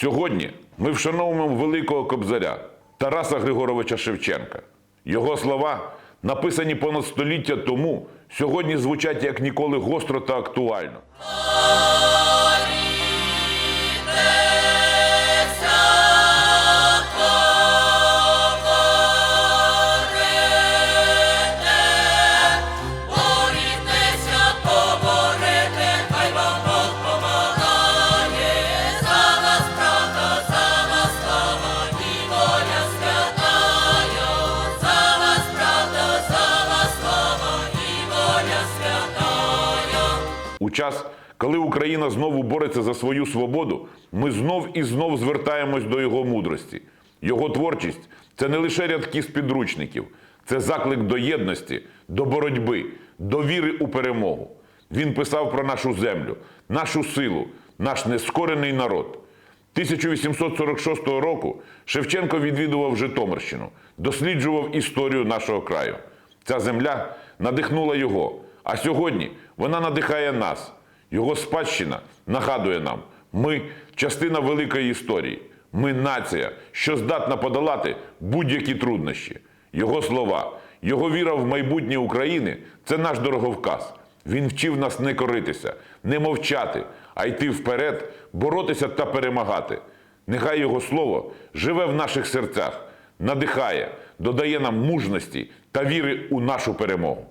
Сьогодні ми вшановуємо великого кобзаря Тараса Григоровича Шевченка. Його слова, написані понад століття тому, сьогодні звучать як ніколи гостро та актуально. У час, коли Україна знову бореться за свою свободу, ми знов і знов звертаємось до його мудрості. Його творчість це не лише рядки з підручників, це заклик до єдності, до боротьби, до віри у перемогу. Він писав про нашу землю, нашу силу, наш нескорений народ. 1846 року Шевченко відвідував Житомирщину, досліджував історію нашого краю. Ця земля надихнула його, а сьогодні вона надихає нас. Його спадщина нагадує нам: ми частина великої історії. Ми нація, що здатна подолати будь-які труднощі. Його слова, його віра в майбутнє України це наш дороговказ. Він вчив нас не коритися, не мовчати, а йти вперед, боротися та перемагати. Нехай його слово живе в наших серцях, надихає, додає нам мужності та віри у нашу перемогу.